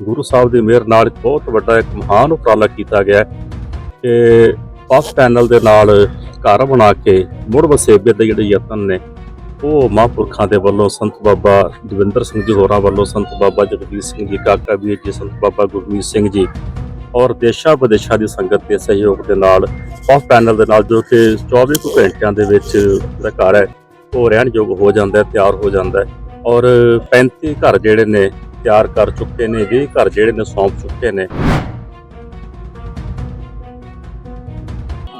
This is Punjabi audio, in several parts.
ਗੁਰੂ ਸਾਹਿਬ ਦੀ ਮਿਹਰ ਨਾਲ ਬਹੁਤ ਵੱਡਾ ਇੱਕ ਮਹਾਨ ਉਪਰਾਲਾ ਕੀਤਾ ਗਿਆ ਹੈ ਕਿ ਪਾਸ ਪੈਨਲ ਦੇ ਨਾਲ ਘਰ ਬਣਾ ਕੇ ਮੁੜ ਵਸੇਬੇ ਦੇ ਜਿਹੜੇ ਯਤਨ ਨੇ, ਉਹ ਮਹਾਂਪੁਰਖਾਂ ਦੇ ਵੱਲੋਂ ਸੰਤ ਬਾਬਾ ਦਵਿੰਦਰ ਸਿੰਘ ਜੀ ਹੋਰਾਂ ਵੱਲੋਂ ਸੰਤ ਬਾਬਾ ਜਗਦੀਸ਼ ਸਿੰਘ ਜੀ, ਕਾਕਾ ਵੀਰ ਜੀ, ਸੰਤ ਬਾਬਾ ਗੁਰਮੀਤ ਸਿੰਘ ਜੀ ਔਰ ਦੇਸ਼ਾਂ ਵਿਦੇਸ਼ਾਂ ਦੀ ਸੰਗਤ ਦੇ ਸਹਿਯੋਗ ਦੇ ਨਾਲ ਪਾਸ ਪੈਨਲ ਦੇ ਨਾਲ ਜੋ ਕਿ 24 ਕੁ ਘੰਟਿਆਂ ਦੇ ਵਿੱਚ ਜਿਹੜਾ ਘਰ ਹੈ, ਉਹ ਰਹਿਣ ਯੋਗ ਹੋ ਜਾਂਦਾ ਹੈ, ਤਿਆਰ ਹੋ ਜਾਂਦਾ ਹੈ ਔਰ 35 ਘਰ ਜਿਹੜੇ ਨੇ ਤਿਆਰ ਕਰ ਚੁੱਕੇ ਨੇ 20 ਘਰ ਜਿਹੜੇ ਨੇ ਸੌਂਪ ਚੁੱਕੇ ਨੇ।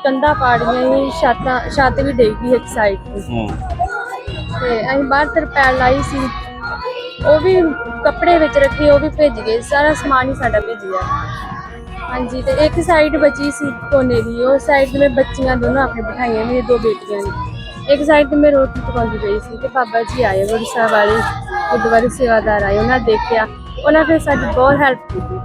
ਕੰਧਾਂ ਪਾੜੀਆਂ ਹੀ ਛਾਤਾਂ ਛੱਤ ਵੀ ਡਿੱਗ ਗਈ ਇੱਕ ਸਾਈਡ ਤੇ। ਤੇ ਅਸੀਂ ਬਾਹਰ ਤਰਪੈਲ ਲਾਈ ਸੀ। ਉਹ ਵੀ ਕੱਪੜੇ ਵਿੱਚ ਰੱਖੇ ਉਹ ਵੀ ਭਿੱਜ ਗਏ ਸਾਰਾ ਸਮਾਨ ਹੀ ਸਾਡਾ ਭਿੱਜ ਗਿਆ। ਹਾਂਜੀ ਤੇ ਇੱਕ ਸਾਈਡ ਬਚੀ ਸੀ ਕੋਨੇ ਦੀ ਉਹ ਸਾਈਡ ਤੇ ਮੈਂ ਬੱਚੀਆਂ ਦੋਨੋਂ ਆਪਣੇ ਬਿਠਾਈਆਂ ਮੇਰੀ ਦੋ ਬੇਟੀਆਂ ਨੇ। ਇੱਕ ਸਾਈਡ ਤੇ ਮੈਂ ਰੋਟੀ ਪਕਾਉਂਦੀ ਪਈ ਸੀ ਤੇ ਬਾਬਾ ਜੀ ਆਏ ਗੁਰਸਾ ਵਾਲੇ ਗੁਰਦੁਆਰੇ ਸੇਵਾਦਾਰ ਆਏ, ਉਹਨਾਂ ਦੇਖਿਆ, ਉਹਨਾਂ ਫਿਰ ਸਾਡੀ ਬਹੁਤ ਹੈਲਪ ਕੀਤੀ।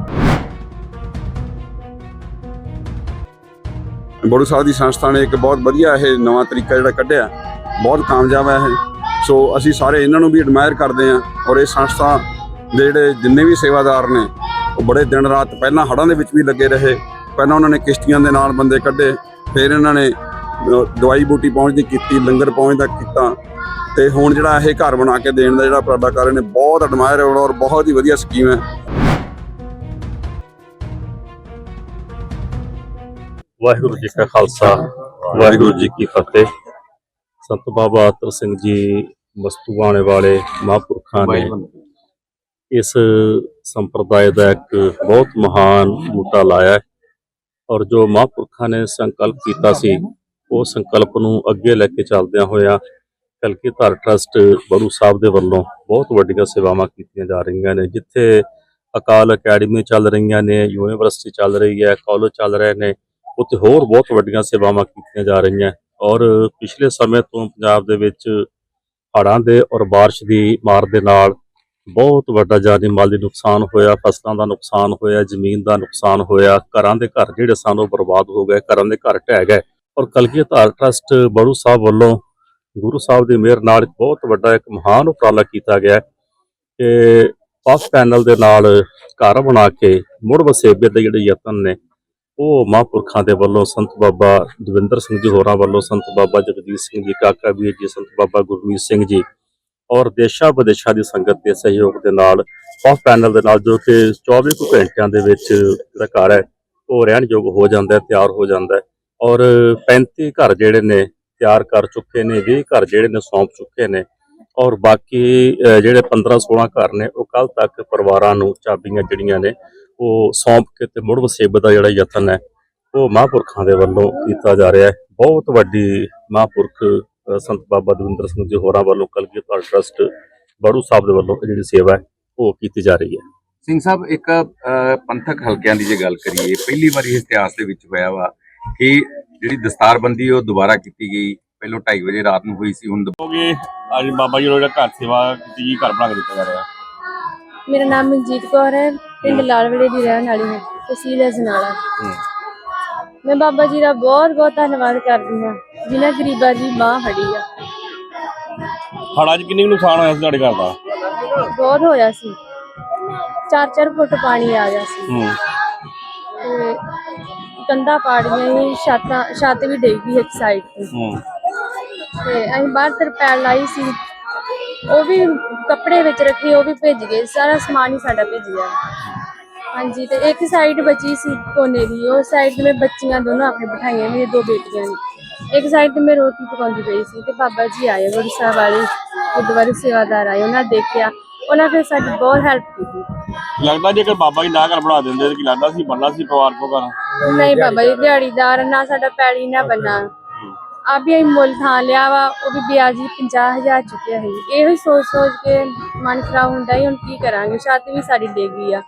ਬੋੜੂ ਸਾਹਿਬ ਦੀ ਸੰਸਥਾ ਨੇ ਇੱਕ ਬਹੁਤ ਵਧੀਆ ਇਹ ਨਵਾਂ ਤਰੀਕਾ ਜਿਹੜਾ ਕੱਢਿਆ, ਬਹੁਤ ਕਾਮਯਾਬ ਹੈ ਇਹ। ਸੋ ਅਸੀਂ ਸਾਰੇ ਇਹਨਾਂ ਨੂੰ ਵੀ ਐਡਮਾਇਰ ਕਰਦੇ ਹਾਂ ਔਰ ਇਹ ਸੰਸਥਾ ਦੇ ਜਿਹੜੇ ਜਿੰਨੇ ਵੀ ਸੇਵਾਦਾਰ ਨੇ, ਉਹ ਬੜੇ ਦਿਨ ਰਾਤ ਪਹਿਲਾਂ ਹੜ੍ਹਾਂ ਦੇ ਵਿੱਚ ਵੀ ਲੱਗੇ ਰਹੇ। ਪਹਿਲਾਂ ਉਹਨਾਂ ਨੇ ਕਿਸ਼ਤੀਆਂ ਦੇ ਨਾਲ ਬੰਦੇ ਕੱਢੇ, ਫਿਰ ਇਹਨਾਂ ਨੇ ਦਵਾਈ ਬੂਟੀ ਪਹੁੰਚਦੀ ਕੀਤੀ, ਲੰਗਰ ਪਹੁੰਚਦਾ ਕੀਤਾ ਤੇ ਹੁਣ ਜਿਹੜਾ ਇਹ ਘਰ ਬਣਾ ਕੇ ਦੇਣ ਦਾ ਜਿਹੜਾ ਉਪਰਾਲਾ ਕਰ ਰਹੇ ਨੇ, ਬਹੁਤ ਐਡਮਾਇਰ ਔਰ ਬਹੁਤ ਹੀ ਵਧੀਆ ਸਕੀਮ ਹੈ। ਵਾਹਿਗੁਰੂ ਜੀ ਕਾ ਖਾਲਸਾ, ਵਾਹਿਗੁਰੂ ਜੀ ਕੀ ਫਤਿਹ। ਸੰਤ ਬਾਬਾ ਅਤਰ ਸਿੰਘ ਜੀ ਵਸਤੂ ਮਸਤੂਆਣੇ ਵਾਲੇ ਮਹਾਂਪੁਰਖਾਂ ਨੇ ਇਸ ਸੰਪਰਦਾਇ ਦਾ ਇੱਕ ਬਹੁਤ ਮਹਾਨ ਬੂਟਾ ਲਾਇਆ ਔਰ ਜੋ ਮਹਾਂਪੁਰਖਾਂ ਨੇ ਸੰਕਲਪ ਕੀਤਾ ਸੀ ਉਹ ਸੰਕਲਪ ਨੂੰ ਅੱਗੇ ਲੈ ਕੇ ਚੱਲਦਿਆਂ ਹੋਇਆ ਕਲਕੀ ਧਾਰ ਟਰਸਟ ਬੜੂ ਸਾਹਿਬ ਦੇ ਵੱਲੋਂ ਬਹੁਤ ਵੱਡੀਆਂ ਸੇਵਾਵਾਂ ਕੀਤੀਆਂ ਜਾ ਰਹੀਆਂ ਨੇ, ਜਿੱਥੇ ਅਕਾਲ ਅਕੈਡਮੀ ਚੱਲ ਰਹੀਆਂ ਨੇ, ਯੂਨੀਵਰਸਿਟੀ ਚੱਲ ਰਹੀ ਹੈ, ਕਾਲਜ ਚੱਲ ਰਹੇ ਨੇ, ਉੱਥੇ ਹੋਰ ਬਹੁਤ ਵੱਡੀਆਂ ਸੇਵਾਵਾਂ ਕੀਤੀਆਂ ਜਾ ਰਹੀਆਂ। ਔਰ ਪਿਛਲੇ ਸਮੇਂ ਤੋਂ ਪੰਜਾਬ ਦੇ ਵਿੱਚ ਹੜ੍ਹਾਂ ਦੇ ਔਰ ਬਾਰਿਸ਼ ਦੀ ਮਾਰ ਦੇ ਨਾਲ ਬਹੁਤ ਵੱਡਾ ਜਾਨੀ ਮਾਲੀ ਨੁਕਸਾਨ ਹੋਇਆ, ਫਸਲਾਂ ਦਾ ਨੁਕਸਾਨ ਹੋਇਆ, ਜ਼ਮੀਨ ਦਾ ਨੁਕਸਾਨ ਹੋਇਆ, ਘਰਾਂ ਦੇ ਘਰ ਜਿਹੜੇ ਸਨ ਉਹ ਬਰਬਾਦ ਹੋ ਗਏ, ਘਰਾਂ ਦੇ ਘਰ ਢਹਿ ਗਏ। ਔਰ ਕਲਗੀ ਧਾਰ ਟਰਸਟ ਬੜੂ ਸਾਹਿਬ ਵੱਲੋਂ ਗੁਰੂ ਸਾਹਿਬ ਦੀ ਮਿਹਰ ਨਾਲ ਬਹੁਤ ਵੱਡਾ ਇੱਕ ਮਹਾਨ ਉਪਰਾਲਾ ਕੀਤਾ ਗਿਆ ਕਿ ਪਾਸ ਪੈਨਲ ਦੇ ਨਾਲ ਘਰ ਬਣਾ ਕੇ ਮੁੜ ਵਸੇਬੇ ਦੇ ਜਿਹੜੇ ਯਤਨ ਨੇ, ਉਹ ਮਹਾਂਪੁਰਖਾਂ ਦੇ ਵੱਲੋਂ ਸੰਤ ਬਾਬਾ ਦਵਿੰਦਰ ਸਿੰਘ ਜੀ ਹੋਰਾਂ ਵੱਲੋਂ, ਸੰਤ ਬਾਬਾ ਜਗਜੀਤ ਸਿੰਘ ਜੀ, ਕਾਕਾ ਵੀਰ ਜੀ, ਸੰਤ ਬਾਬਾ ਗੁਰਮੀਤ ਸਿੰਘ ਜੀ ਔਰ ਦੇਸ਼ਾਂ ਵਿਦੇਸ਼ਾਂ ਦੀ ਸੰਗਤ ਦੇ ਸਹਿਯੋਗ ਦੇ ਨਾਲ ਪਾਸ ਪੈਨਲ ਦੇ ਨਾਲ ਜੋ ਕਿ 24 ਕੁ ਘੰਟਿਆਂ ਦੇ ਵਿੱਚ ਜਿਹੜਾ ਘਰ ਹੈ, ਉਹ ਰਹਿਣ ਯੋਗ ਹੋ ਜਾਂਦਾ ਹੈ, ਤਿਆਰ ਹੋ ਜਾਂਦਾ ਹੈ। ਔਰ 35 ਘਰ ਜਿਹੜੇ ਨੇ, ਤਿਆਰ ਕਰ ਚੁੱਕੇ ਨੇ 20 ਘਰ ਜਿਹੜੇ ਨੇ ਸੌਂਪ ਚੁੱਕੇ ਨੇ। ਔਰ ਬਾਕੀ ਜਿਹੜੇ 15 16 ਘਰ ਨੇ, ਉਹ ਕੱਲ ਤੱਕ ਪਰਿਵਾਰਾਂ ਨੂੰ ਚਾਬੀਆਂ ਜਿਹੜੀਆਂ ਨੇ, ਉਹ ਸੌਂਪ ਕੇ ਤੇ ਮੁੜ ਵਸੇਬਤ ਦਾ ਜਿਹੜਾ ਯਤਨ ਹੈ, ਉਹ ਮਹਾਂਪੁਰਖਾਂ ਦੇ ਵੱਲੋਂ ਕੀਤਾ ਜਾ ਰਿਹਾ ਹੈ। ਬਹੁਤ ਵੱਡੀ ਮਹਾਂਪੁਰਖ ਸੰਤ ਬਾਬਾ ਦਵਿੰਦਰ ਸਿੰਘ ਜੀ ਹੋਰਾਂ ਵੱਲੋਂ ਕਲਗੀਧਰ ਟਰਸਟ, ਬੜੂ ਸਾਹਿਬ ਦੇ ਵੱਲੋਂ ਇਹ ਜਿਹੜੀ ਸੇਵਾ ਹੈ, ਉਹ ਕੀਤੀ ਜਾ ਰਹੀ ਹੈ। ਸਿੰਘ ਸਾਹਿਬ, ਇੱਕ ਪੰਥਕ ਹਲਕਿਆਂ ਦੀ ਜੇ ਗੱਲ ਕਰੀਏ, ਪਹਿਲੀ ਵਾਰੀ ਇਤਿਹਾਸ ਦੇ ਵਿੱਚ ਹੋਇਆ ਵਾ। ਕਿ ਜਿਹੜੀ ਦਸਤਾਰਬੰਦੀ ਉਹ ਦੁਬਾਰਾ ਕੀਤੀ ਗਈ ਪਹਿਲਾਂ 2:30 ਵਜੇ ਰਾਤ ਨੂੰ ਹੋਈ ਸੀ ਹੁਣ ਹੋ ਗਏ ਅੱਜ ਬਾਬਾ ਜੀ ਦਾ ਘਰ ਸੇਵਾ ਕੀਤੀ ਗਈ ਘਰ ਬਣਾ ਕੇ ਦਿੱਤਾ ਜਾ ਰਿਹਾ। ਮੇਰਾ ਨਾਮ ਮਨਜੀਤ ਕੌਰ ਹੈ ਪਿੰਡ ਲਾਲਵੜੇ ਦੀ ਰਹਿਣ ਵਾਲੀ ਹਾਂ ਤਹਿਸੀਲ ਅਜਨਾਲਾ। ਮੈਂ ਬਾਬਾ ਜੀ ਦਾ ਬਹੁਤ ਬਹੁਤ ਧੰਨਵਾਦ ਕਰਦੀ ਹਾਂ ਜਿਨ੍ਹਾਂ ਗਰੀਬਾਂ ਦੀ ਬਾਹ ਫੜੀ ਆ। ਹੜਾਂ 'ਚ ਕਿੰਨੀ ਨੁਕਸਾਨ ਹੋਇਆ ਸੀ ਤੁਹਾਡੇ ਘਰ ਦਾ? ਬਹੁਤ ਹੋਇਆ ਸੀ। 4-4 ਫੁੱਟ ਪਾਣੀ ਆ ਗਿਆ ਸੀ। ਹੂੰ। ਕੰਧਾਂ ਪਾੜੀਆਂ ਹੀ ਛਾਤਾਂ ਛੱਤ ਵੀ ਡਿੱਗ ਗਈ ਇੱਕ ਸਾਈਡ ਤੇ। ਹੂੰ। ਤੇ ਅਸੀਂ ਬਾਹਰ ਤਰਪੈਲ ਲਾਈ ਸੀ। ਉਹ ਵੀ ਕੱਪੜੇ ਵਿੱਚ ਰੱਖੇ ਉਹ ਵੀ ਭਿੱਜ ਗਏ ਸਾਰਾ ਸਮਾਨ ਹੀ ਸਾਡਾ ਭਿੱਜ ਗਿਆ। ਹਾਂਜੀ ਤੇ ਇੱਕ ਸਾਈਡ ਬਚੀ ਸੀ ਕੋਨੇ ਦੀ ਉਹ ਸਾਈਡ ਤੇ ਮੈਂ ਬੱਚੀਆਂ ਦੋਨੋਂ ਆਪਣੇ ਬਿਠਾਈਆਂ ਮੇਰੀ ਦੋ ਬੇਟੀਆਂ ਨੇ। ਇੱਕ ਸਾਈਡ ਤੇ ਮੈਂ ਰੋਟੀ ਪਕਾਉਂਦੀ ਪਈ ਸੀ ਤੇ ਬਾਬਾ ਜੀ ਆਏ ਗੁਰਸਾ ਵਾਲੇ ਗੁਰਦੁਆਰੇ ਸੇਵਾਦਾਰ ਆਏ ਉਹਨਾਂ ਦੇਖਿਆ। ਉਹਨਾਂ ਫਿਰ ਸਾਡੀ ਬਹੁਤ ਹੈਲਪ ਕੀਤੀ। ਲੱਗਦਾ ਜੇਕਰ ਬਾਬਾ ਜੀ ਨਾ ਘਰ ਬਣਾ ਦਿੰਦੇ ਤਾਂ ਕੀ ਲੱਗਦਾ ਸੀ ਬਣਨਾ ਸੀ ਪਰਿਵਾਰ ਕੋ ਘਰ? ਨਹੀਂ ਬਾਬਾ ਜੀ ਦਿਹਾੜੀਦਾਰ ਨਾ ਸਾਡਾ ਪੈਲੀ ਨਾ ਬੰਨਾ। ਆ ਵੀ ਅਸੀਂ ਮੁੱਲ ਥਾਂ ਲਿਆ ਵਾ ਉਹ ਵੀ ਵਿਆਜੀ 50000 ਚੁੱਕਿਆ ਹੈ ਇਹੋ ਹੀ ਸੋਚ ਸੋਚ ਕੇ ਮਨ ਖਰਾਬ ਹੁੰਦਾ ਹੀ ਹੁਣ ਕੀ ਕਰਾਂਗੇ? ਛੱਤ ਵੀ ਸਾਡੀ ਡਿੱਗ ਗਈ ਆ।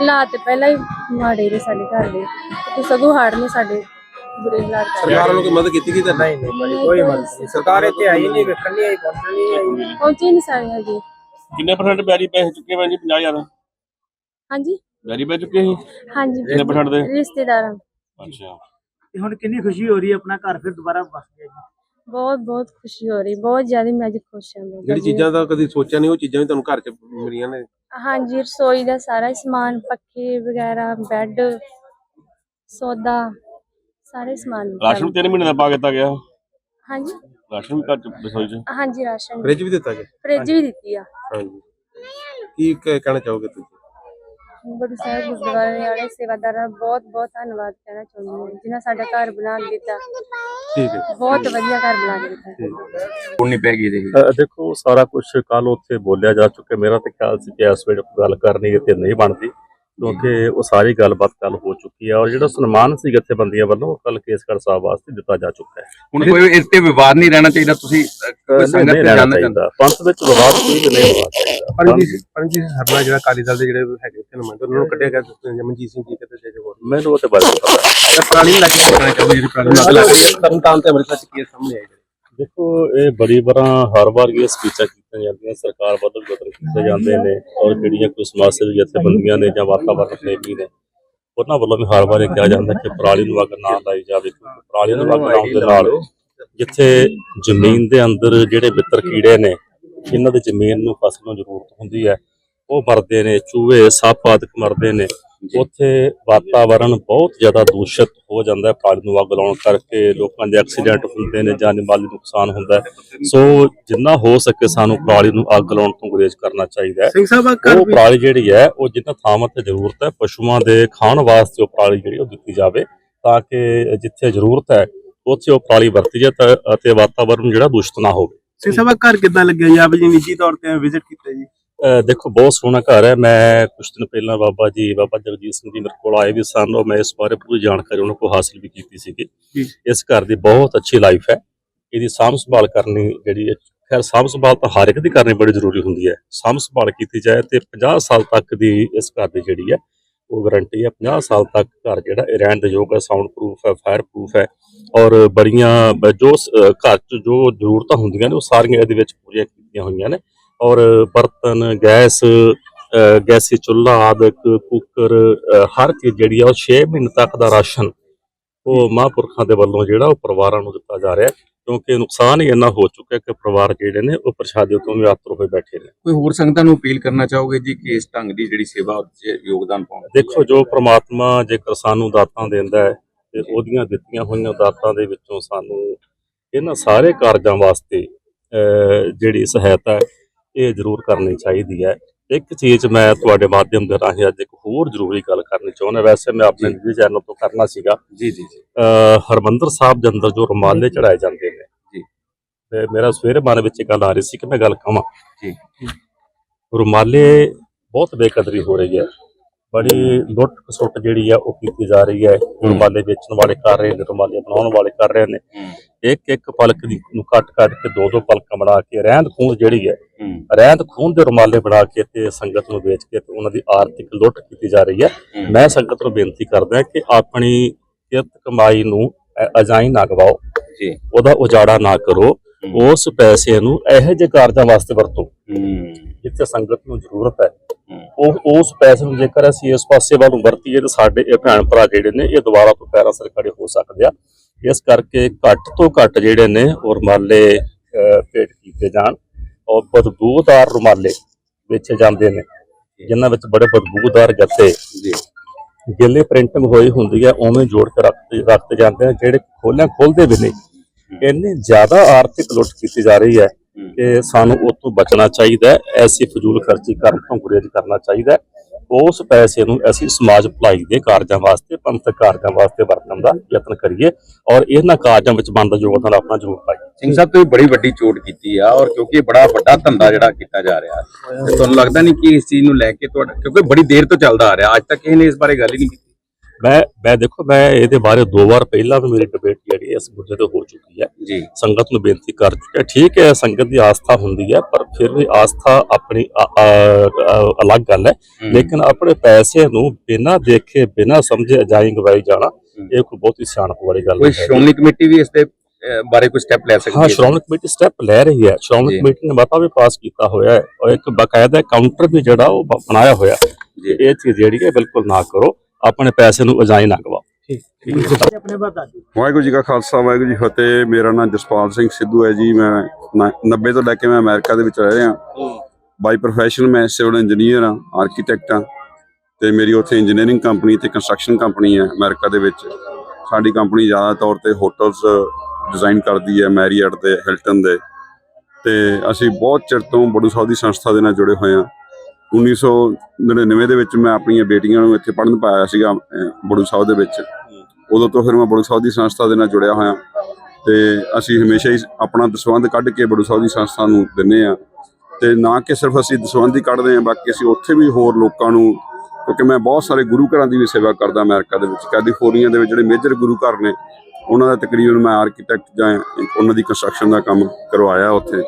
ਹਾਲਾਤ ਪਹਿਲਾਂ ਹੀ ਮਾੜੇ ਨੇ ਸਾਡੇ ਘਰ ਦੇ। ਤੇ ਸਗੋਂ ਹਾੜ ਨੇ ਸਾਡੇ ਬੁਰੇ ਹਾਲਾਤ ਕਰ ਸਰਕਾਰ ਵੱਲੋਂ ਕੋਈ ਮਦਦ ਕੀਤੀ ਗਈ ਤਾਂ ਨਹੀਂ ਨਹੀਂ, ਕੋਈ ਮਦਦ ਨਹੀਂ। ਸਰਕਾਰ ਇੱਥੇ ਆਈ ਨਹੀਂ ਵੇਖਣ ਨਹੀਂ ਆਈ ਪਹੁੰਚਣ ਨਹੀਂ ਆਈ। ਪਹੁੰਚੇ ਨਹੀਂ ਸਾਰੇ ਹਜੇ। ਕਿੰਨੇ ਪਰਸੈਂਟ ਬਿਆਰੀ ਪੈਸੇ ਚੁੱਕੇ ਹੋਏ ਜੀ 50000 ਹਾਂਜੀ। ਪੈ ਚੁੱਕੇ ਸੀ? ਹਾਂਜੀ। ਕਿੰਨੇ ਪਰਸੈਂਟ ਦੇ ਰਿਸ਼ਤੇਦਾਰਾਂ। ਅੱਛਾ। ਤੇ ਹੁਣ ਕਿੰਨੀ ਖੁਸ਼ੀ ਹੋ ਰਹੀ ਹੈ ਆਪਣਾ ਘਰ ਫਿਰ ਦੁਬਾਰਾ ਵਸ ਗਿਆ ਜੀ? ਬਹੁਤ ਬਹੁਤ ਖੁਸ਼ੀ ਹੋ ਰਹੀ। ਬਹੁਤ ਜ਼ਿਆਦਾ ਮੈਂ ਅੱਜ ਖੁਸ਼ ਹਾਂ। ਬਾਬਾ ਜਿਹੜੀ ਜੀ। ਚੀਜ਼ਾਂ ਦਾ ਕਦੀ ਸੋਚਿਆ ਨਹੀਂ ਉਹ ਚੀਜ਼ਾਂ ਵੀ ਤੁਹਾਨੂੰ ਘਰ 'ਚ ਮਿਲੀਆਂ ਨੇ? ਹਾਂਜੀ ਰਸੋਈ ਦਾ ਸਾਰਾ ਹੀ ਸਮਾਨ ਪੱਖੇ ਵਗੈਰਾ ਬੈੱਡ ਸੌਦਾ ਸਾਰੇ ਸਮਾਨ ਰਾਸ਼ਨ ਤਿੰਨ ਮਹੀਨੇ ਦਾ ਪਾ ਦਿੱਤਾ ਗਿਆ ਹਾਂਜੀ। ਰਾਸ਼ਨ ਵੀ ਘੱਟ ਰਸੋਈ ਚ? ਹਾਂਜੀ ਰਾਸ਼ਨ। ਫ੍ਰਿਜ ਵੀ ਦਿੱਤਾ ਗਿਆ? ਫ੍ਰਿਜ ਵੀ ਦਿੱਤੀ ਆ। ਹਾਂਜੀ। ਕੀ ਕਹਿ- ਕਹਿਣਾ ਚਾਹੋਗੇ ਤੁਸੀਂ? ਗੁਰੂ ਸਾਹਿਬ ਗੁਰਦੁਆਰੇ ਵਾਲੇ ਸੇਵਾਦਾਰਾਂ ਦਾ ਬਹੁਤ ਬਹੁਤ ਧੰਨਵਾਦ ਕਹਿਣਾ ਚਾਹੁੰਦੀ ਹਾਂ। ਜਿਨ੍ਹਾਂ ਸਾਡਾ ਘਰ ਬਣਾ ਕੇ ਦਿੱਤਾ। ਠੀਕ ਹੈ ਬਹੁਤ ਵਧੀਆ ਘਰ ਬਣਾ ਕੇ ਦਿੱਤਾ। ਹੁਣ ਨਹੀਂ ਪੈ ਗਈ ਅ, ਦੇਖੋ ਸਾਰਾ ਕੁਝ ਕੱਲ ਉੱਥੇ ਬੋਲਿਆ ਜਾ ਚੁੱਕਿਆ। ਮੇਰਾ ਤੇ ਖਿਆਲ ਸੀ ਕਿ ਇਸ ਵੇਲੇ ਗੱਲ ਕਰਨੀ ਤੇ ਨਹੀਂ ਬਣਦੀ। ਕਿਉਂਕਿ ਉਹ ਸਾਰੀ ਗੱਲਬਾਤ ਕੱਲ ਹੋ ਚੁੱਕੀ ਹੈ ਔਰ ਜਿਹੜਾ ਸਨਮਾਨ ਸੀ ਜਥੇਬੰਦੀਆਂ ਵੱਲੋਂ ਕੱਲ ਕੇਸਗੜ੍ਹ ਸਾਹਿਬ ਵਾਸਤੇ ਦਿੱਤਾ ਜਾ ਚੁੱਕਾ ਹੈ। ਹੁਣ ਕੋਈ ਇਸ ਤੇ ਵਿਵਾਦ ਨਹੀਂ ਰਹਿਣਾ ਚਾਹੀਦਾ ਤੁਸੀਂ ਸੰਗਤ ਤੇ ਜਾਣਨਾ ਚਾਹੁੰਦੇ ਪੰਥ ਵਿੱਚ ਵਿਵਾਦ ਕੋਈ ਵੀ ਨਹੀਂ ਹੋਣਾ ਚਾਹੀਦਾ। ਪਰ ਜੀ ਪਰ ਜੀ ਹਰਨਾ ਜਿਹੜਾ ਅਕਾਲੀ ਦਲ ਦੇ ਜਿਹੜੇ ਹੈਗੇ ਉੱਥੇ ਨੁਮਾਇੰਦੇ ਉਹਨਾਂ ਨੂੰ ਕੱਢਿਆ ਗਿਆ ਜਮਨਜੀਤ ਸਿੰਘ ਜੀ ਤੇ ਤੇ ਜੇ ਹੋਰ ਮੈਨੂੰ ਉਹਦੇ ਬਾਰੇ ਨਹੀਂ ਪਤਾ। ਪੁਰਾਣੀ ਲੱਗ ਕਹਿਣਾ ਚਾਹੁੰਦੇ ਜਿਹੜੀ ਪੁਰਾਣੀ ਲੱਗ ਰਹੀ ਹੈ ਤਰਨਤਾਰਨ ਤੇ ਅੰਮ੍ਰਿਤਸਰ ਚ ਕੇਸ ਸਾਹਮਣੇ ਆਏ ਜਿਹੜੇ ਦੇਖੋ, ਇਹ ਬੜੀ ਬਰਾਂ ਹਰ ਵਾਰ ਇਹ ਸਪੀਚਾਂ ਕੀਤੀਆਂ ਜਾਂਦੀਆਂ, ਸਰਕਾਰ ਵੱਲੋਂ ਯਤਨ ਕੀਤੇ ਜਾਂਦੇ ਨੇ ਔਰ ਜਿਹੜੀਆਂ ਕੋਈ ਸਮਾਜ ਸੇਵੀ ਜਥੇਬੰਦੀਆਂ ਨੇ ਜਾਂ ਵਾਤਾਵਰਣ ਪ੍ਰੇਮੀ ਨੇ, ਉਹਨਾਂ ਵੱਲੋਂ ਵੀ ਹਰ ਵਾਰ ਇਹ ਕਿਹਾ ਜਾਂਦਾ ਕਿ ਪਰਾਲੀ ਨੂੰ ਅੱਗ ਨਾ ਲਾਈ ਜਾਵੇ ਪਰਾਲੀ ਨੂੰ ਅੱਗ ਲਾਉਣ ਦੇ ਨਾਲ ਜਿੱਥੇ ਜ਼ਮੀਨ ਦੇ ਅੰਦਰ ਜਿਹੜੇ ਮਿੱਤਰ ਕੀੜੇ ਨੇ, ਇਹਨਾਂ ਦੀ ਜ਼ਮੀਨ ਨੂੰ ਫਸਲ ਨੂੰ ਜ਼ਰੂਰਤ ਹੁੰਦੀ ਹੈ, ਉਹ ਮਰਦੇ ਨੇ, ਚੂਹੇ, ਸੱਪ ਆਦਿਕ ਮਰਦੇ ਨੇ ਉੱਥੇ ਵਾਤਾਵਰਣ ਬਹੁਤ ਜ਼ਿਆਦਾ ਦੂਸ਼ਿਤ ਹੋ ਜਾਂਦਾ ਹੈ ਪਰਾਲੀ ਨੂੰ ਅੱਗ ਲਾਉਣ ਕਰਕੇ। ਲੋਕਾਂ ਦੇ ਐਕਸੀਡੈਂਟ ਹੁੰਦੇ ਨੇ ਜਾਨੀ ਮਾਲੀ ਨੁਕਸਾਨ ਹੁੰਦਾ ਹੈ। ਸੋ ਜਿੰਨਾ ਹੋ ਸਕੇ ਸਾਨੂੰ ਪਰਾਲੀ ਨੂੰ ਅੱਗ ਲਾਉਣ ਤੋਂ ਗੁਰੇਜ਼ ਕਰਨਾ ਚਾਹੀਦਾ ਹੈ। ਸਿੰਘ ਸਾਹਿਬ ਆ ਉਹ ਪਰਾਲੀ ਜਿਹੜੀ ਹੈ ਉਹ ਜਿੰਨਾ ਥਾਵਾਂ ਤੇ ਜ਼ਰੂਰਤ ਹੈ ਪਸ਼ੂਆਂ ਦੇ ਖਾਣ ਵਾਸਤੇ ਉਹ ਪਰਾਲੀ ਜਿਹੜੀ ਉਹ ਦਿੱਤੀ ਜਾਵੇ। ਤਾਂ ਕਿ ਜਿੱਥੇ ਜ਼ਰੂਰਤ ਹੈ ਉੱਥੇ ਉਹ ਪਰਾਲੀ ਵਰਤੀ ਜਾਏ ਤਾਂ ਅਤੇ ਵਾਤਾਵਰਣ ਜਿਹੜਾ ਦੂਸ਼ਿਤ ਨਾ ਹੋਵੇ। ਸਿੰਘ ਸਾਹਿਬ ਘਰ ਕਿੱਦਾਂ ਲੱਗਿਆ ਜੀ? ਆਪ ਜੀ ਨਿੱਜੀ ਤੌਰ ਤੇ ਵਿਜ਼ਿਟ ਕੀਤਾ ਜੀ। ਦੇਖੋ ਬਹੁਤ ਸੋਹਣਾ ਘਰ ਹੈ। ਮੈਂ ਕੁਝ ਦਿਨ ਪਹਿਲਾਂ ਬਾਬਾ ਜੀ ਬਾਬਾ ਜਗਜੀਤ ਸਿੰਘ ਜੀ ਮੇਰੇ ਕੋਲ ਆਏ ਵੀ ਸਨ ਔਰ ਮੈਂ ਇਸ ਬਾਰੇ ਪੂਰੀ ਜਾਣਕਾਰੀ ਉਹਨਾਂ ਕੋਲ ਹਾਸਲ ਵੀ ਕੀਤੀ ਸੀਗੀ। ਇਸ ਘਰ ਦੀ ਬਹੁਤ ਅੱਛੀ ਲਾਈਫ ਹੈ। ਇਹਦੀ ਸਾਂਭ ਸੰਭਾਲ ਕਰਨੀ ਜਿਹੜੀ ਹੈ ਖੈਰ ਸਾਂਭ ਸੰਭਾਲ ਤਾਂ ਹਰ ਇੱਕ ਦੀ ਕਰਨੀ ਬੜੀ ਜ਼ਰੂਰੀ ਹੁੰਦੀ ਹੈ। ਸਾਂਭ ਸੰਭਾਲ ਕੀਤੀ ਜਾਏ ਤੇ 50 ਸਾਲ ਤੱਕ ਦੀ ਇਸ ਘਰ ਦੀ ਜਿਹੜੀ ਹੈ ਉਹ ਗਾਰੰਟੀ ਹੈ। 50 ਸਾਲ ਤੱਕ ਘਰ ਜਿਹੜਾ ਇਹ ਰਹਿਣ ਦੇ ਯੋਗ ਹੈ ਸਾਊਂਡ ਪ੍ਰੂਫ ਹੈ ਫਾਇਰ ਪ੍ਰੂਫ ਹੈ ਔਰ ਬੜੀਆਂ ਜੋ ਘਰ 'ਚ ਜੋ ਜ਼ਰੂਰਤਾਂ ਹੁੰਦੀਆਂ ਨੇ ਉਹ ਸਾਰੀਆਂ ਇਹਦੇ ਵਿੱਚ ਪੂਰੀਆਂ ਕੀਤੀਆਂ ਹੋਈਆਂ ਨੇ। ਔਰ ਬਰਤਨ ਗੈਸ ਗੈਸੀ ਚੁੱਲ੍ਹਾ ਆਦਿਕ ਕੁੱਕਰ ਹਰ ਚੀਜ਼ ਜਿਹੜੀ ਆ ਉਹ 6 ਮਹੀਨੇ ਤੱਕ ਦਾ ਰਾਸ਼ਨ ਉਹ ਮਹਾਂਪੁਰਖਾਂ ਦੇ ਵੱਲੋਂ ਜਿਹੜਾ ਉਹ ਪਰਿਵਾਰਾਂ ਨੂੰ ਦਿੱਤਾ ਜਾ ਰਿਹਾ ਕਿਉਂਕਿ ਨੁਕਸਾਨ ਹੀ ਇੰਨਾ ਹੋ ਚੁੱਕਿਆ ਕਿ ਪਰਿਵਾਰ ਜਿਹੜੇ ਨੇ ਉਹ ਪ੍ਰਸ਼ਾਦੇ ਤੋਂ ਵੀ ਆਤਰ ਹੋਏ ਬੈਠੇ ਨੇ। ਕੋਈ ਹੋਰ ਸੰਗਤਾਂ ਨੂੰ ਅਪੀਲ ਕਰਨਾ ਚਾਹੋਗੇ ਜੀ ਕਿ ਇਸ ਢੰਗ ਦੀ ਜਿਹੜੀ ਸੇਵਾ ਉਹ 'ਚ ਯੋਗਦਾਨ ਪਾਉਣ ਦੇਖੋ ਜੋ ਪ੍ਰਮਾਤਮਾ ਜੇਕਰ ਸਾਨੂੰ ਦਾਤਾਂ ਦਿੰਦਾ ਹੈ ਤੇ ਉਹਦੀਆਂ ਦਿੱਤੀਆਂ ਹੋਈਆਂ ਦਾਤਾਂ ਦੇ ਵਿੱਚੋਂ ਸਾਨੂੰ ਇਹਨਾਂ ਸਾਰੇ ਕਾਰਜਾਂ ਵਾਸਤੇ ਜਿਹੜੀ ਸਹਾਇਤਾ ਹੈ ਇਹ ਜ਼ਰੂਰ ਕਰਨੀ ਚਾਹੀਦੀ ਹੈ। ਇੱਕ ਚੀਜ਼ ਮੈਂ ਤੁਹਾਡੇ ਮਾਧਿਅਮ ਦੇ ਰਾਹੀਂ ਅੱਜ ਇੱਕ ਹੋਰ ਜ਼ਰੂਰੀ ਗੱਲ ਕਰਨੀ ਚਾਹੁੰਦਾ। ਵੈਸੇ ਮੈਂ ਆਪਣੇ ਨਿੱਜੀ ਚੈਨਲ ਤੋਂ ਕਰਨਾ ਸੀਗਾ। ਜੀ ਜੀ ਜੀ। ਹਰਮੰਦਰ ਸਾਹਿਬ ਦੇ ਅੰਦਰ ਜੋ ਰੁਮਾਲੇ ਚੜਾਏ ਜਾਂਦੇ ਨੇ। ਜੀ। ਤੇ ਮੇਰਾ ਸਵੇਰੇ ਮਨ ਵਿੱਚ ਗੱਲ ਆ ਰਹੀ ਸੀ ਕਿ ਮੈਂ ਗੱਲ ਕਵਾਂ ਜੀ। ਰੁਮਾਲੇ ਬਹੁਤ ਬੇਕਦਰੀ ਹੋ ਰਹੀ ਹੈ। ਬੜੀ ਲੁੱਟ ਖਸੁੱਟ ਜਿਹੜੀ ਆ ਉਹ ਕੀਤੀ ਜਾ ਰਹੀ ਹੈ। ਰੁਮਾਲੇ ਵੇਚਣ ਵਾਲੇ ਕਰ ਰਹੇ ਨੇ ਰੁਮਾਲੇ ਬਣਾਉਣ ਵਾਲੇ ਕਰ ਰਹੇ ਨੇ। ਇੱਕ ਇੱਕ ਪਲਕ ਦੀ ਨੂੰ ਕੱਟ ਕੱਟ ਕੇ ਦੋ ਦੋ ਪਲਕਾਂ ਬਣਾ ਕੇ ਰਹਿੰਦ ਖੂੰਦ ਜਿਹੜੀ ਹੈ ਰਹਿੰਦ ਖੂੰਦ ਦੇ ਰੁਮਾਲੇ ਬਣਾ ਕੇ ਤੇ ਸੰਗਤ ਨੂੰ ਵੇਚ ਕੇ ਤੇ ਉਹਨਾਂ ਦੀ ਆਰਥਿਕ ਲੁੱਟ ਕੀਤੀ ਜਾ ਰਹੀ ਹੈ। ਮੈਂ ਸੰਗਤ ਨੂੰ ਬੇਨਤੀ ਕਰਦਾ ਕਿ ਆਪਣੀ ਕਿਰਤ ਕਮਾਈ ਨੂੰ ਅਜਾਈਂ ਨਾ ਗਵਾਓ। ਜੀ। ਉਹਦਾ ਉਜਾੜਾ ਨਾ ਕਰੋ। ਉਸ ਪੈਸੇ ਨੂੰ ਇਹੋ ਜਿਹੇ ਕਾਰਜਾਂ ਵਾਸਤੇ ਵਰਤੋ। ਜਿੱਥੇ ਸੰਗਤ ਨੂੰ ਜ਼ਰੂਰਤ ਹੂੰ। ਉਹ ਉਸ ਪੈਸੇ ਨੂੰ ਜੇਕਰ ਅਸੀਂ ਇਸ ਪਾਸੇ ਵੱਲ ਨੂੰ ਵਰਤੀਏ ਤਾਂ ਸਾਡੇ ਇਹ ਭੈਣ ਭਰਾ ਜਿਹੜੇ ਨੇ ਇਹ ਦੁਬਾਰਾ ਤੋਂ ਪੈਰਾਂ ਸਿਰ ਖੜੇ ਹੋ ਸਕਦੇ ਆ। ਇਸ ਕਰਕੇ ਘੱਟ ਤੋਂ ਘੱਟ ਜਿਹੜੇ ਨੇ ਉਹ ਰੁਮਾਲੇ ਭੇਟ ਕੀਤੇ ਜਾਣ। ਔਰ ਬਦਬੂਦਾਰ ਰੁਮਾਲੇ ਵੇਚੇ ਜਾਂਦੇ ਨੇ ਜਿਨ੍ਹਾਂ ਵਿੱਚ ਬੜੇ ਬਦਬੂਦਾਰ ਗੱਤੇ ਜੀ। ਗਿੱਲੇ ਪ੍ਰਿੰਟਿੰਗ ਹੋਈ ਹੁੰਦੀ ਹੈ ਉਵੇਂ ਜੋੜ ਕੇ ਰੱਖਦੇ ਰੱਖਦੇ ਜਾਂਦੇ ਨੇ ਜਿਹੜੇ ਖੋਲਿਆ ਖੋਲਦੇ ਵੀ ਨਹੀਂ। ਇੰਨੀ ਜ਼ਿਆਦਾ ਆਰਥਿਕ ਲੁੱਟ ਕੀਤੀ ਜਾ ਰਹੀ ਹੂੰ। ਕਿ ਸਾਨੂੰ ਉਹ ਤੋਂ ਬਚਣਾ ਚਾਹੀਦਾ ਹੈ ਐਸੀ ਫਜ਼ੂਲ ਖਰਚੀ ਕਰਨ ਤੋਂ ਗੁਰੇਜ਼ ਕਰਨਾ ਚਾਹੀਦਾ ਹੈ। ਉਸ ਪੈਸੇ ਨੂੰ ਅਸੀਂ ਸਮਾਜ ਭਲਾਈ ਦੇ ਕਾਰਜਾਂ ਵਾਸਤੇ ਪੰਥਕ ਕਾਰਜਾਂ ਵਾਸਤੇ ਵਰਤਣ ਦਾ ਯਤਨ ਕਰੀਏ ਔਰ ਇਹਨਾਂ ਕਾਰਜਾਂ ਵਿੱਚ ਬਣਦਾ ਯੋਗਦਾਨ ਆਪਣਾ ਜ਼ਰੂਰ ਪਾਈਏ। ਸਿੰਘ ਸਾਹਿਬ ਤੁਸੀਂ ਬੜੀ ਵੱਡੀ ਚੋਟ ਕੀਤੀ ਆ ਔਰ ਕਿਉਂਕਿ ਬੜਾ ਵੱਡਾ ਧੰਦਾ ਜਿਹੜਾ ਕੀਤਾ ਜਾ ਰਿਹਾ ਤੇ ਤੁਹਾਨੂੰ ਲੱਗਦਾ ਨਹੀਂ ਕਿ ਇਸ ਚੀਜ਼ ਨੂੰ ਲੈ ਕੇ ਤੁਹਾਡਾ ਕਿਉਂਕਿ ਬੜੀ ਦੇਰ ਤੋਂ ਚੱਲਦਾ ਆ ਰਿਹਾ ਅੱਜ ਤੱਕ ਕਿਸੇ ਨੇ ਇਸ ਬਾਰੇ ਗੱਲ ਹੀ ਨਹੀਂ ਕੀਤੀ। ਮੈਂ ਮੈਂ ਦੇਖੋ ਮੈਂ ਇਹਦੇ ਬਾਰੇ ਦੋ ਵਾਰ ਪਹਿਲਾਂ ਵੀ ਮੇਰੀ ਡਿਬੇਟ ਇਸ ਮੁੱਦੇ ਤੇ ਹੋ ਚੁੱਕੀ ਹੈ। ਜੀ। ਸੰਗਤ ਨੂੰ ਬੇਨਤੀ ਕਰ ਚੁੱਕਿਆ ਠੀਕ ਹੈ ਸੰਗਤ ਦੀ ਆਸਥਾ ਹੁੰਦੀ ਹੈ ਪਰ ਫਿਰ ਵੀ ਆਸਥਾ ਆਪਣੀ ਅਲੱਗ ਗੱਲ ਹੈ। ਲੇਕਿਨ ਆਪਣੇ ਪੈਸੇ ਨੂੰ ਬਿਨਾਂ ਦੇਖੇ ਬਿਨਾਂ ਸਮਝੇ ਅਜਾਈ ਗਵਾਈ ਜਾਣਾ ਇਹ ਕੋਈ ਬਹੁਤ ਹੀ ਸਿਆਣਪ ਵਾਲੀ ਗੱਲ ਕੋਈ ਹੈ। ਸ਼੍ਰੋਮਣੀ ਕਮੇਟੀ ਵੀ ਇਸ ਤੇ ਬਾਰੇ ਕੋਈ ਸਟੈਪ ਲੈ ਸਕਦੀ ਹਾਂ? ਹੈ ਸ਼੍ਰੋਮਣੀ ਕਮੇਟੀ ਸਟੈਪ ਲੈ ਰਹੀ ਹੈ। ਸ਼੍ਰੋਮਣੀ। ਕਮੇਟੀ ਨੇ ਮਤਾ ਵੀ ਪਾਸ ਕੀਤਾ ਹੋਇਆ ਹੈ। ਔਰ ਇੱਕ ਬਕਾਇਦਾ ਕਾਊਂਟਰ ਵੀ ਜਿਹੜਾ ਉਹ ਬਣਾਇਆ ਹੋਇਆ। ਇਹ ਚੀਜ਼ ਜਿਹੜੀ ਹੈ ਬਿਲਕੁਲ ਨਾ ਕਰੋ। ਆਪਣੇ ਪੈਸੇ ਨੂੰ ਅਜਾਈ ਨਾ ਗਵਾਓ। ਆਪਣੇ ਦੱਸ ਵਾਹਿਗੁਰੂ ਜੀ ਕਾ ਖਾਲਸਾ ਵਾਹਿਗੁਰੂ ਜੀ ਫਤਿਹ। ਮੇਰਾ ਨਾਮ ਜਸਪਾਲ ਸਿੰਘ ਸਿੱਧੂ ਹੈ ਜੀ। ਮੈਂ ਨ- 90 ਤੋਂ ਲੈ ਕੇ ਮੈਂ ਅਮਰੀਕਾ ਦੇ ਵਿੱਚ ਰਹਿ ਰਿਹਾ। ਬਾਈ ਪ੍ਰੋਫੈਸ਼ਨ ਮੈਂ ਸਿਵਲ ਇੰਜੀਨੀਅਰ ਹਾਂ ਆਰਕੀਟੈਕਟ ਹਾਂ। ਤੇ ਮੇਰੀ ਉੱਥੇ ਇੰਜੀਨੀਅਰਿੰਗ ਕੰਪਨੀ ਤੇ ਕੰਸਟਰਕਸ਼ਨ ਕੰਪਨੀ ਹੈ ਅਮਰੀਕਾ ਦੇ ਵਿੱਚ। ਸਾਡੀ ਕੰਪਨੀ ਜ਼ਿਆਦਾ ਤੌਰ ਤੇ ਹੋਟਲਸ ਡਿਜ਼ਾਈਨ ਕਰਦੀ ਹੈ ਮੈਰੀਅਟ ਤੇ ਹਿਲਟਨ ਦੇ। ਤੇ ਅਸੀਂ ਬਹੁਤ ਚਿਰ ਤੋਂ ਬੜੂ ਸਾਹਿਬ ਦੀ ਸੰਸਥਾ ਦੇ ਨਾਲ ਜੁੜੇ ਹੋਏ ਹਾਂ। 1999 ਦੇ ਵਿੱਚ ਮੈਂ ਆਪਣੀਆਂ ਬੇਟੀਆਂ ਨੂੰ ਇੱਥੇ ਪੜ੍ਹਨ ਪਾਇਆ ਸੀਗਾ ਬੜੂ ਸਾਹਿਬ ਦੇ ਵਿੱਚ। ਉਦੋਂ ਤੋਂ ਫਿਰ ਮੈਂ ਬੜੂ ਸਾਹਿਬ ਦੀ ਸੰਸਥਾ ਦੇ ਨਾਲ ਜੁੜਿਆ ਹੋਇਆ। ਤੇ ਅਸੀਂ ਹਮੇਸ਼ਾ ਹੀ ਆਪਣਾ ਦਸਵੰਧ ਕੱਢ ਕੇ ਬੜੂ ਸਾਹਿਬ ਦੀ ਸੰਸਥਾ ਨੂੰ ਦਿੰਨੇ ਆ। ਤੇ ਨਾ ਕਿ ਸਿਰਫ ਅਸੀਂ ਦਸਵੰਧ ਹੀ ਕੱਢਦੇ ਆ ਬਾਕੀ ਅਸੀਂ ਉੱਥੇ ਵੀ ਹੋਰ ਲੋਕਾਂ ਨੂੰ, ਕਿਉਂਕਿ ਮੈਂ ਬਹੁਤ ਸਾਰੇ ਗੁਰੂ ਘਰਾਂ ਦੀ ਵੀ ਸੇਵਾ ਕਰਦਾ ਅਮਰੀਕਾ ਦੇ ਵਿੱਚ। ਕੈਲੀਫੋਰਨੀਆ ਦੇ ਵਿੱਚ ਜਿਹੜੇ ਮੇਜਰ ਗੁਰੂ ਘਰ ਨੇ, ਉਹਨਾਂ ਦਾ ਤਕਰੀਬਨ ਮੈਂ ਆਰਕੀਟੈਕਟ ਜਾਂ ਉਹਨਾਂ ਦੀ ਕੰਸਟਰਕਸ਼ਨ ਦਾ ਕੰਮ ਕਰਵਾਇਆ ਉੱਥੇ।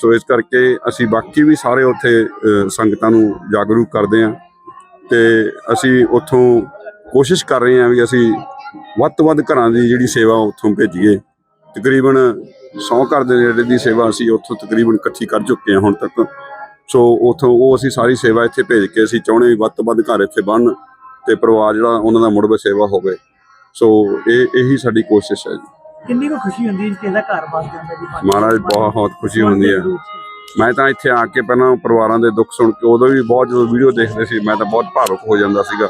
ਸੋ ਇਸ ਕਰਕੇ ਅਸੀਂ ਬਾਕੀ ਵੀ ਸਾਰੇ ਉੱਥੇ ਸੰਗਤਾਂ ਨੂੰ ਜਾਗਰੂਕ ਕਰਦੇ ਹਾਂ। ਤੇ ਅਸੀਂ ਉੱਥੋਂ ਕੋਸ਼ਿਸ਼ ਕਰ ਰਹੇ ਹਾਂ ਵੀ ਅਸੀਂ ਵੱਧ ਤੋਂ ਵੱਧ ਘਰਾਂ ਦੀ ਜਿਹੜੀ ਸੇਵਾ ਉੱਥੋਂ ਭੇਜੀਏ। ਤਕਰੀਬਨ 100 ਘਰ ਦੇ ਨੇੜੇ ਦੀ ਸੇਵਾ ਅਸੀਂ ਉੱਥੋਂ ਤਕਰੀਬਨ ਇਕੱਠੀ ਕਰ ਚੁੱਕੇ ਹਾਂ ਹੁਣ ਤੱਕ। ਸੋ ਉੱਥੋਂ ਉਹ ਅਸੀਂ ਸਾਰੀ ਸੇਵਾ ਇੱਥੇ ਭੇਜ ਕੇ ਅਸੀਂ ਚਾਹੁੰਦੇ ਵੱਧ ਤੋਂ ਵੱਧ ਘਰ ਇੱਥੇ ਬਣਨ ਤੇ ਪਰਿਵਾਰ ਜਿਹੜਾ ਉਹਨਾਂ ਦਾ ਮੁੜ ਸੇਵਾ ਹੋਵੇ। ਸੋ ਇਹ ਇਹੀ ਸਾਡੀ ਕੋਸ਼ਿਸ਼ ਹੈ ਜੀ। ਕਿੰਨੀ ਕੁ ਖੁਸ਼ੀ ਹੁੰਦੀ ਹੈ ਕਿਸੇ ਦਾ ਘਰ ਬਸ ਜਾਂਦਾ ਜੀ? ਮਹਾਰਾਜ ਬਹੁਤ ਖੁਸ਼ੀ ਹੁੰਦੀ ਹੈ। ਮੈਂ ਤਾਂ ਇੱਥੇ ਆ ਕੇ ਪਹਿਲਾਂ ਪਰਿਵਾਰਾਂ ਦੇ ਦੁੱਖ ਸੁਣ ਕੇ ਉਦੋਂ ਵੀ ਬਹੁਤ ਜਦੋਂ ਵੀਡੀਓ ਦੇਖਦੇ ਸੀ ਮੈਂ ਤਾਂ ਬਹੁਤ ਭਾਵੁਕ ਹੋ ਜਾਂਦਾ ਸੀਗਾ।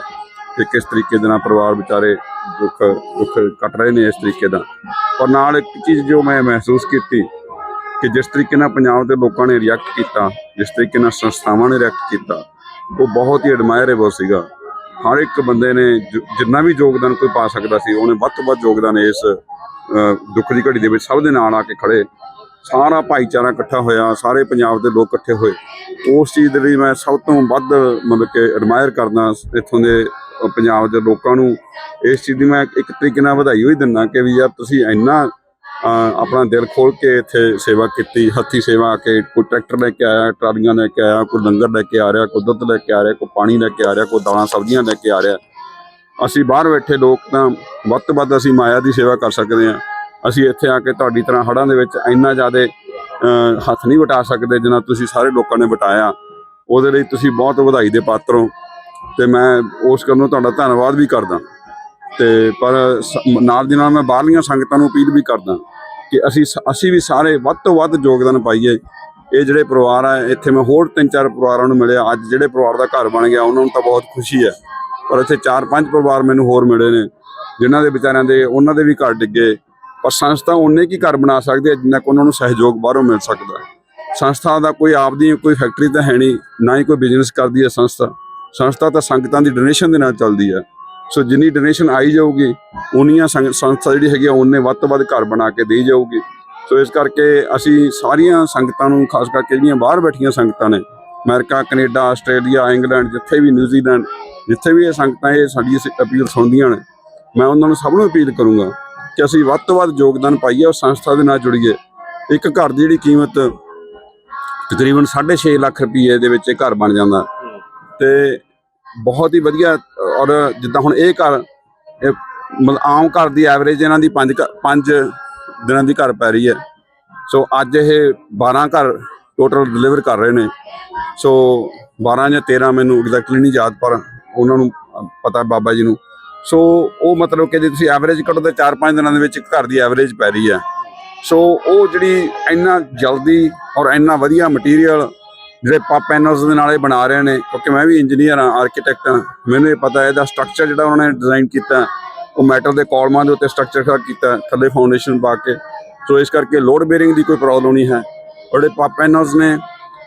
ਕਿ ਕਿਸ ਤਰੀਕੇ ਦੇ ਨਾਲ ਪਰਿਵਾਰ ਵਿਚਾਰੇ ਦੁੱਖ ਦੁੱਖ ਕੱਟ ਰਹੇ ਨੇ ਇਸ ਤਰੀਕੇ ਦਾ। ਔਰ ਨਾਲ ਇੱਕ ਚੀਜ਼ ਜੋ ਮੈਂ ਮਹਿਸੂਸ ਕੀਤੀ ਕਿ ਜਿਸ ਤਰੀਕੇ ਨਾਲ ਪੰਜਾਬ ਦੇ ਲੋਕਾਂ ਨੇ ਰਿਐਕਟ ਕੀਤਾ, ਜਿਸ ਤਰੀਕੇ ਨਾਲ ਸੰਸਥਾਵਾਂ ਨੇ ਰਿਐਕਟ ਕੀਤਾ, ਉਹ ਬਹੁਤ ਹੀ ਐਡਮਾਇਰੇਬਲ ਸੀਗਾ। ਹਰ ਇੱਕ ਬੰਦੇ ਨੇ ਜਿੰਨਾ ਵੀ ਯੋਗਦਾਨ ਕੋਈ ਪਾ ਸਕਦਾ ਸੀ, ਉਹਨੇ ਵੱਧ ਤੋਂ ਵੱਧ ਯੋਗਦਾਨ ਇਸ ਦੁੱਖ ਦੀ ਘੜੀ ਦੇ ਵਿੱਚ ਸਭ ਦੇ ਨਾਲ ਆ ਕੇ ਖੜੇ। ਸਾਰਾ ਭਾਈਚਾਰਾ ਇਕੱਠਾ ਹੋਇਆ, ਸਾਰੇ ਪੰਜਾਬ ਦੇ ਲੋਕ ਇਕੱਠੇ ਹੋਏ। ਉਸ ਚੀਜ਼ ਦੇ ਲਈ ਮੈਂ ਸਭ ਤੋਂ ਵੱਧ ਮਤਲਬ ਕਿ ਐਡਮਾਇਰ ਕਰਦਾ, ਇੱਥੋਂ ਦੇ ਪੰਜਾਬ ਦੇ ਲੋਕਾਂ ਨੂੰ ਇਸ ਚੀਜ਼ ਦੀ ਮੈਂ ਇੱਕ ਤਰੀਕੇ ਨਾਲ ਵਧਾਈ ਹੋਈ ਦਿੰਦਾ ਕਿ ਵੀ ਯਾਰ ਤੁਸੀਂ ਇੰਨਾ ਆਪਣਾ ਦਿਲ ਖੋਲ ਕੇ ਇੱਥੇ ਸੇਵਾ ਕੀਤੀ, ਹੱਥੀ ਸੇਵਾ ਆ ਕੇ ਕੋਈ ਟਰੈਕਟਰ ਲੈ ਕੇ ਆਇਆ, ਟਰਾਲੀਆਂ ਲੈ ਕੇ ਆਇਆ, ਕੋਈ ਲੰਗਰ ਲੈ ਕੇ ਆ ਰਿਹਾ, ਕੋਈ ਦੁੱਧ ਲੈ ਕੇ ਆ ਰਿਹਾ, ਕੋਈ ਪਾਣੀ ਲੈ ਕੇ ਆ ਰਿਹਾ, ਕੋਈ ਦਾਲਾਂ ਸਬਜ਼ੀਆਂ ਲੈ ਕੇ ਆ ਰਿਹਾ। ਅਸੀਂ ਬਾਹਰ ਬੈਠੇ ਲੋਕ ਤਾਂ ਵੱਧ ਤੋਂ ਵੱਧ ਅਸੀਂ ਮਾਇਆ ਦੀ ਸੇਵਾ ਕਰ ਸਕਦੇ ਹਾਂ। ਅਸੀਂ ਇੱਥੇ ਆ ਕੇ ਤੁਹਾਡੀ ਤਰ੍ਹਾਂ ਹੜਾਂ ਦੇ ਵਿੱਚ ਇੰਨਾ ਜ਼ਿਆਦਾ ਹੱਥ ਨਹੀਂ ਵਟਾ ਸਕਦੇ ਜਿੰਨਾ ਤੁਸੀਂ ਸਾਰੇ ਲੋਕਾਂ ਨੇ ਵਟਾਇਆ। ਉਹਦੇ ਲਈ ਤੁਸੀਂ ਬਹੁਤ ਵਧਾਈ ਦੇ ਪਾਤਰ ਹੋ। ਤੇ ਮੈਂ ਉਸ ਕਰਨ ਨੂੰ ਤੁਹਾਡਾ ਧੰਨਵਾਦ ਵੀ ਕਰਦਾ। ਤੇ ਪਰ ਸ- ਨਾਲ ਦੀ ਨਾਲ ਮੈਂ ਬਾਹਰਲੀਆਂ ਸੰਗਤਾਂ ਨੂੰ ਅਪੀਲ ਵੀ ਕਰਦਾ ਕਿ ਅਸੀਂ ਸ- ਅਸੀਂ ਵੀ ਸਾਰੇ ਵੱਧ ਤੋਂ ਵੱਧ ਯੋਗਦਾਨ ਪਾਈਏ। ਇਹ ਜਿਹੜੇ ਪਰਿਵਾਰ ਆ, ਇੱਥੇ ਮੈਂ ਹੋਰ ਤਿੰਨ ਚਾਰ ਪਰਿਵਾਰਾਂ ਨੂੰ ਮਿਲਿਆ। ਅੱਜ ਜਿਹੜੇ ਪਰਿਵਾਰ ਦਾ ਘਰ ਬਣ ਗਿਆ, ਉਹਨਾਂ ਨੂੰ ਤਾਂ ਬਹੁਤ ਖੁਸ਼ੀ ਹੈ। ਪਰ ਇੱਥੇ ਚਾਰ ਪੰਜ ਪਰਿਵਾਰ ਮੈਨੂੰ ਹੋਰ ਮਿਲੇ ਨੇ, ਜਿਨ੍ਹਾਂ ਦੇ ਵਿਚਾਰਿਆਂ ਦੇ ਉਹਨਾਂ ਦੇ ਵੀ ਘਰ ਡਿੱਗੇ। ਪਰ ਸੰਸਥਾ ਉਹਨੇ ਕੀ ਘਰ ਬਣਾ ਸਕਦੀ ਹੈ, ਜਿੰਨਾ ਕੁ ਉਹਨਾਂ ਨੂੰ ਸਹਿਯੋਗ ਬਾਹਰੋਂ ਮਿਲ ਸਕਦਾ ਸੰਸਥਾ ਦਾ ਕੋਈ ਆਪਦੀ ਕੋਈ ਫੈਕਟਰੀ ਤਾਂ ਹੈ ਨਹੀਂ, ਨਾ ਹੀ ਕੋਈ ਬਿਜ਼ਨਸ ਕਰਦੀ ਹੈ ਸੰਸਥਾ। ਸੰਸਥਾ ਤਾਂ ਸੰਗਤਾਂ ਦੀ ਡੋਨੇਸ਼ਨ ਦੇ ਨਾਲ ਚੱਲਦੀ ਹੈ ਸੋ ਜਿੰਨੀ ਡੋਨੇਸ਼ਨ ਆਈ ਜਾਊਗੀ, ਉਨੀਆਂ ਸੰਗ- ਸੰਸਥਾ ਜਿਹੜੀ ਹੈਗੀ ਆ, ਉਹਨੇ ਵੱਧ ਤੋਂ ਵੱਧ ਘਰ ਬਣਾ ਕੇ ਦੇਈ ਜਾਊਗੀ। ਸੋ ਇਸ ਕਰਕੇ ਅਸੀਂ ਸਾਰੀਆਂ ਸੰਗਤਾਂ ਨੂੰ, ਖਾਸ ਕਰਕੇ ਜਿਹੜੀਆਂ ਬਾਹਰ ਬੈਠੀਆਂ ਸੰਗਤਾਂ ਨੇ, ਅਮਰੀਕਾ, ਕੈਨੇਡਾ, ਆਸਟ੍ਰੇਲੀਆ, ਇੰਗਲੈਂਡ, ਜਿੱਥੇ ਵੀ ਨਿਊਜ਼ੀਲੈਂਡ, ਜਿੱਥੇ ਵੀ ਇਹ ਸੰਗਤਾਂ ਇਹ ਸਾਡੀ ਇਸ ਅਪੀਲ ਸੁਣਦੀਆਂ ਨੇ, ਮੈਂ ਉਹਨਾਂ ਨੂੰ ਸਭ ਨੂੰ ਅਪੀਲ ਕਰੂੰਗਾ ਕਿ ਅਸੀਂ ਵੱਧ ਤੋਂ ਵੱਧ ਯੋਗਦਾਨ ਪਾਈਏ ਉਸ ਸੰਸਥਾ ਦੇ ਨਾਲ ਜੁੜੀਏ। ਇੱਕ ਘਰ ਦੀ ਜਿਹੜੀ ਕੀਮਤ ਤਕਰੀਬਨ 6.5 ਲੱਖ ਰੁਪਏ ਦੇ ਵਿੱਚ ਇਹ ਘਰ ਬਣ ਜਾਂਦਾ। ਤੇ ਬਹੁਤ ਹੀ ਵਧੀਆ, ਔਰ ਜਿੱਦਾਂ ਹੁਣ ਇਹ ਘਰ, ਇਹ ਮਤਲਬ ਆਮ ਘਰ ਦੀ ਐਵਰੇਜ ਇਹਨਾਂ ਦੀ 5 5 ਦਿਨਾਂ ਦੀ ਘਰ ਪੈ ਰਹੀ ਹੈ। ਸੋ ਅੱਜ ਇਹ 12 ਘਰ ਟੋਟਲ ਡਿਲੀਵਰ ਕਰ ਰਹੇ ਨੇ। ਸੋ 12 ਜਾਂ 13 ਮੈਨੂੰ ਐਗਜ਼ੈਕਟਲੀ ਨਹੀਂ ਯਾਦ, ਪਰ ਉਹਨਾਂ ਨੂੰ ਪਤਾ ਬਾਬਾ ਜੀ ਨੂੰ। ਸੋ ਉਹ ਮਤਲਬ ਕਿ ਜੇ ਤੁਸੀਂ ਐਵਰੇਜ ਕੱਢੋ ਤਾਂ 4-5 ਦਿਨਾਂ ਦੇ ਵਿੱਚ ਇੱਕ ਘਰ ਦੀ ਐਵਰੇਜ ਪੈ ਰਹੀ ਹੈ। ਸੋ ਉਹ ਜਿਹੜੀ ਇੰਨਾ ਜਲਦੀ ਔਰ ਇੰਨਾ ਵਧੀਆ ਮਟੀਰੀਅਲ ਜਿਹੜੇ ਪੈਨਲਸ ਦੇ ਨਾਲ ਇਹ ਬਣਾ ਰਹੇ ਨੇ ਕਿਉਂਕਿ ਮੈਂ ਵੀ ਇੰਜੀਨੀਅਰ ਹਾਂ ਆਰਕੀਟੈਕਟ ਹਾਂ। ਮੈਨੂੰ ਇਹ ਪਤਾ ਹੈ ਇਹਦਾ ਸਟਰਕਚਰ ਜਿਹੜਾ ਉਹਨਾਂ ਨੇ ਡਿਜ਼ਾਈਨ ਕੀਤਾ ਉਹ ਮੈਟਲ ਦੇ ਕਾਲਮਾਂ ਦੇ ਉੱਤੇ ਸਟਰਕਚਰ ਖੜਾ ਕੀਤਾ ਥੱਲੇ ਫਾਊਂਡੇਸ਼ਨ ਪਾ ਕੇ। ਸੋ ਇਸ ਕਰਕੇ ਲੋਡ ਬੇਰਿੰਗ ਦੀ ਕੋਈ ਪ੍ਰੋਬਲਮ ਨਹੀਂ ਹੈ। ਔਰ ਜਿਹੜੇ ਪਾ ਪੈਨਲਸ ਨੇ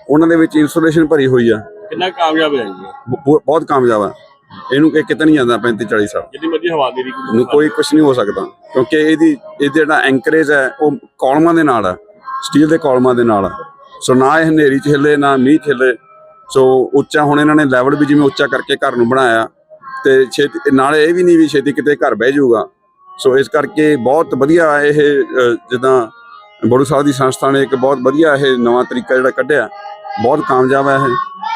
ਉਹਨਾਂ ਦੇ ਵਿੱਚ ਇਨਸੂਲੇਸ਼ਨ ਭਰੀ ਹੋਈ ਆ। ਕਿੰਨਾ ਕੁ ਕਾਮਯਾਬ ਹੈ ਜੀ ਬਹੁਤ ਕਾਮਯਾਬ ਆ। ਇਹਨੂੰ ਇਹ ਕਿਤੇ ਨਹੀਂ ਜਾਂਦਾ 35 40 ਸਾਲ। ਜਿੰਨੀ ਮਰਜ਼ੀ ਹਵਾ ਦੇ ਦੀ ਕੋਈ ਕੁਝ ਨਹੀਂ ਹੋ ਸਕਦਾ ਕਿਉਂਕਿ ਇਹਦੀ ਇਹ ਜਿਹੜਾ ਐਂਕਰੇਜ ਹੈ ਉਹ ਕਾਲਮਾਂ ਦੇ ਨਾਲ ਹੈ ਸਟੀਲ ਦੇ ਕਾਲਮਾਂ ਦੇ ਨਾਲ ਆ। ਸੋ ਨਾ ਇਹ ਹਨੇਰੀ ਚ ਹਿੱਲੇ, ਨਾ ਮੀਂਹ ਚ ਹਿੱਲੇ। ਸੋ ਉੱਚਾ ਹੁਣ ਇਹਨਾਂ ਨੇ ਲੈਵਲ ਵੀ ਜਿਵੇਂ ਉੱਚਾ ਕਰਕੇ ਘਰ ਨੂੰ ਬਣਾਇਆ। ਤੇ ਛੇਤੀ, ਨਾਲ ਇਹ ਵੀ ਨਹੀਂ ਵੀ ਛੇਤੀ ਕਿਤੇ ਘਰ ਬਹਿ ਜਾਊਗਾ। ਸੋ ਇਸ ਕਰਕੇ ਬਹੁਤ ਵਧੀਆ ਇਹ ਜਿੱਦਾਂ ਬੜੂ ਸਾਹਿਬ ਦੀ ਸੰਸਥਾ ਨੇ ਇੱਕ ਬਹੁਤ ਵਧੀਆ ਇਹ ਨਵਾਂ ਤਰੀਕਾ ਜਿਹੜਾ ਕੱਢਿਆ। ਬਹੁਤ ਕਾਮਯਾਬ ਹੈ ਇਹ।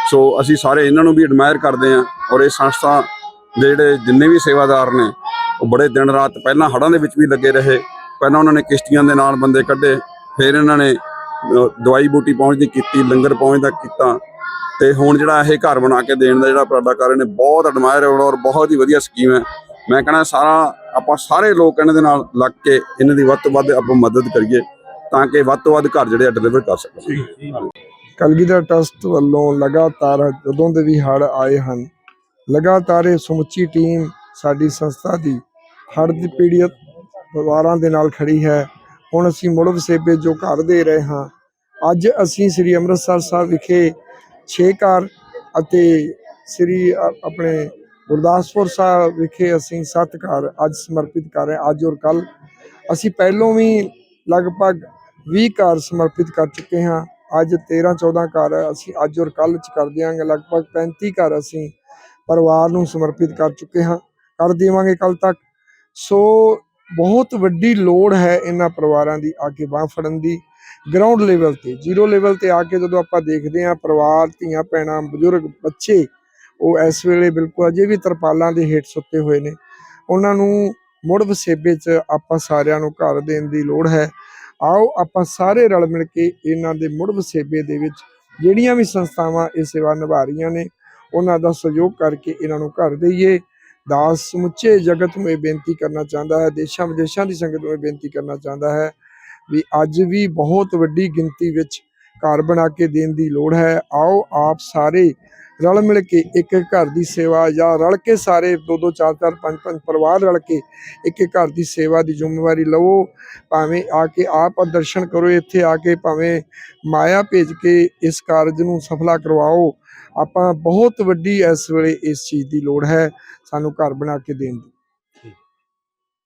ਸੋ ਅਸੀਂ ਸਾਰੇ ਇਹਨਾਂ ਨੂੰ ਵੀ ਐਡਮਾਇਰ ਕਰਦੇ ਹਾਂ ਔਰ ਇਹ ਸੰਸਥਾ ਦੇ ਜਿਹੜੇ ਜਿੰਨੇ ਵੀ ਸੇਵਾਦਾਰ ਨੇ, ਉਹ ਬੜੇ ਦਿਨ ਰਾਤ ਪਹਿਲਾਂ ਹੜ੍ਹਾਂ ਦੇ ਵਿੱਚ ਵੀ ਲੱਗੇ ਰਹੇ। ਪਹਿਲਾਂ ਉਹਨਾਂ ਨੇ ਕਿਸ਼ਤੀਆਂ ਦੇ ਨਾਲ ਬੰਦੇ ਕੱਢੇ, ਫਿਰ ਇਹਨਾਂ ਨੇ ਦਵਾਈ ਬੂਟੀ ਪਹੁੰਚਦੀ ਕੀਤੀ ਲੰਗਰ ਪਹੁੰਚਦਾ ਕੀਤਾ ਤੇ ਹੁਣ ਜਿਹੜਾ ਇਹ ਘਰ ਬਣਾ ਕੇ ਦੇਣ ਦਾ ਜਿਹੜਾ ਉਪਰਾਲਾ ਕਰ ਰਹੇ ਨੇ ਬਹੁਤ ਐਡਮਾਇਰ ਔਰ ਬਹੁਤ ਹੀ ਵਧੀਆ ਸਕੀਮ ਹੈ। ਮੈਂ ਕਹਿੰਦਾ ਸਾਰਾ ਆਪਾਂ ਸਾਰੇ ਲੋਕ ਇਹਨਾਂ ਦੇ ਨਾਲ ਲੱਗ ਕੇ ਇਹਨਾਂ ਦੀ ਵੱਧ ਤੋਂ ਵੱਧ ਆਪਾਂ ਮਦਦ ਕਰੀਏ ਤਾਂ ਕਿ ਵੱਧ ਤੋਂ ਵੱਧ ਘਰ ਜਿਹੜੇ ਆ ਡਿਲੀਵਰ ਕਰ ਸਕਣ। ਕਲਗੀਧਰ ਟਰਸਟ ਵੱਲੋਂ ਲਗਾਤਾਰ ਜਦੋਂ ਦੇ ਵੀ ਹੜ੍ਹ ਆਏ ਹਨ ਲਗਾਤਾਰ ਇਹ ਸਮੁੱਚੀ ਟੀਮ ਸਾਡੀ ਸੰਸਥਾ ਦੀ ਹੜ੍ਹ ਦੀ ਪੀੜਿਤ ਪਰਿਵਾਰਾਂ ਦੇ ਨਾਲ ਖੜੀ ਹੈ। ਹੁਣ ਅਸੀਂ ਮੁੜ ਵਸੇਬੇ ਜੋ ਘਰ ਦੇ ਰਹੇ ਹਾਂ। ਅੱਜ ਅਸੀਂ ਸ੍ਰੀ ਅੰਮ੍ਰਿਤਸਰ ਸਾਹਿਬ ਵਿਖੇ ਛੇ ਘਰ ਅਤੇ ਸ੍ਰੀ ਆਪਣੇ ਗੁਰਦਾਸਪੁਰ ਸਾਹਿਬ ਵਿਖੇ ਅਸੀਂ ਸੱਤ ਘਰ ਅੱਜ ਸਮਰਪਿਤ ਕਰ ਰਹੇ ਅੱਜ ਔਰ ਕੱਲ ਅਸੀਂ ਪਹਿਲੋਂ ਵੀ ਲਗਭਗ 20 ਘਰ ਸਮਰਪਿਤ ਕਰ ਚੁੱਕੇ ਹਾਂ। ਅੱਜ 13 14 ਘਰ ਅਸੀਂ ਅੱਜ ਔਰ ਕੱਲ ਚ ਕਰ ਦਿਆਂਗੇ। ਲਗਭਗ 35 ਘਰ ਅਸੀਂ ਪਰਿਵਾਰ ਨੂੰ ਸਮਰਪਿਤ ਕਰ ਚੁੱਕੇ ਹਾਂ। ਕਰ ਦੇਵਾਂਗੇ ਕੱਲ ਤੱਕ। ਸੋ ਬਹੁਤ ਵੱਡੀ ਲੋੜ ਹੈ ਇਹਨਾਂ ਪਰਿਵਾਰਾਂ ਦੀ ਆ ਕੇ ਬਾਂਹ ਫੜਨ ਦੀ। ਗਰਾਊਂਡ ਲੈਵਲ ਤੇ ਜ਼ੀਰੋ ਲੈਵਲ ਤੇ ਆ ਕੇ ਜਦੋਂ ਆਪਾਂ ਦੇਖਦੇ ਹਾਂ ਪਰਿਵਾਰ, ਧੀਆਂ, ਭੈਣਾਂ, ਬਜ਼ੁਰਗ, ਬੱਚੇ, ਉਹ ਇਸ ਵੇਲੇ ਬਿਲਕੁਲ ਅਜੇ ਵੀ ਤਰਪਾਲਾਂ ਦੇ ਹੇਠ ਸੁੱਤੇ ਹੋਏ ਨੇ। ਉਹਨਾਂ ਨੂੰ ਮੁੜ ਵਸੇਬੇ 'ਚ ਆਪਾਂ ਸਾਰਿਆਂ ਨੂੰ ਘਰ ਦੇਣ ਦੀ ਲੋੜ ਹੈ। ਆਓ ਆਪਾਂ ਸਾਰੇ ਰਲ ਮਿਲ ਕੇ ਇਹਨਾਂ ਦੇ ਮੁੜ ਵਸੇਬੇ ਦੇ ਵਿੱਚ ਜਿਹੜੀਆਂ ਵੀ ਸੰਸਥਾਵਾਂ ਇਹ ਸੇਵਾ ਨਿਭਾ ਰਹੀਆਂ ਨੇ, ਉਹਨਾਂ ਦਾ ਸਹਿਯੋਗ ਕਰਕੇ ਇਹਨਾਂ ਨੂੰ ਘਰ ਦੇਈਏ। ਦਾਸ ਸਮੁੱਚੇ ਜਗਤ ਨੂੰ ਇਹ ਬੇਨਤੀ ਕਰਨਾ ਚਾਹੁੰਦਾ ਹੈ, ਦੇਸ਼ਾਂ ਵਿਦੇਸ਼ਾਂ ਦੀ ਸੰਗਤ ਨੂੰ ਇਹ ਬੇਨਤੀ ਕਰਨਾ ਚਾਹੁੰਦਾ ਹੈ ਵੀ ਅੱਜ ਵੀ ਬਹੁਤ ਵੱਡੀ ਗਿਣਤੀ ਵਿੱਚ ਘਰ ਬਣਾ ਕੇ ਦੇਣ ਦੀ ਲੋੜ ਹੈ। ਆਓ ਆਪ ਸਾਰੇ ਰਲ ਮਿਲ ਕੇ ਇੱਕ ਇੱਕ ਘਰ ਦੀ ਸੇਵਾ ਜਾਂ ਰਲ ਕੇ ਸਾਰੇ ਦੋ ਦੋ ਚਾਰ ਚਾਰ ਪੰਜ ਪੰਜ ਪਰਿਵਾਰ ਰਲ ਕੇ ਇੱਕ ਇੱਕ ਘਰ ਦੀ ਸੇਵਾ ਦੀ ਜ਼ਿੰਮੇਵਾਰੀ ਲਵੋ। ਭਾਵੇਂ ਆ ਕੇ ਆਪ ਦਰਸ਼ਨ ਕਰੋ, ਇੱਥੇ ਆ ਕੇ ਭਾਵੇਂ ਮਾਇਆ ਭੇਜ ਕੇ ਇਸ ਕਾਰਜ ਨੂੰ ਸਫਲਾ ਕਰਵਾਓ। ਆਪਾਂ ਬਹੁਤ ਵੱਡੀ ਇਸ ਵੇਲੇ ਇਸ ਚੀਜ਼ ਦੀ ਲੋੜ ਹੈ, ਸਾਨੂੰ ਘਰ ਬਣਾ ਕੇ ਦੇਣ ਦੀ।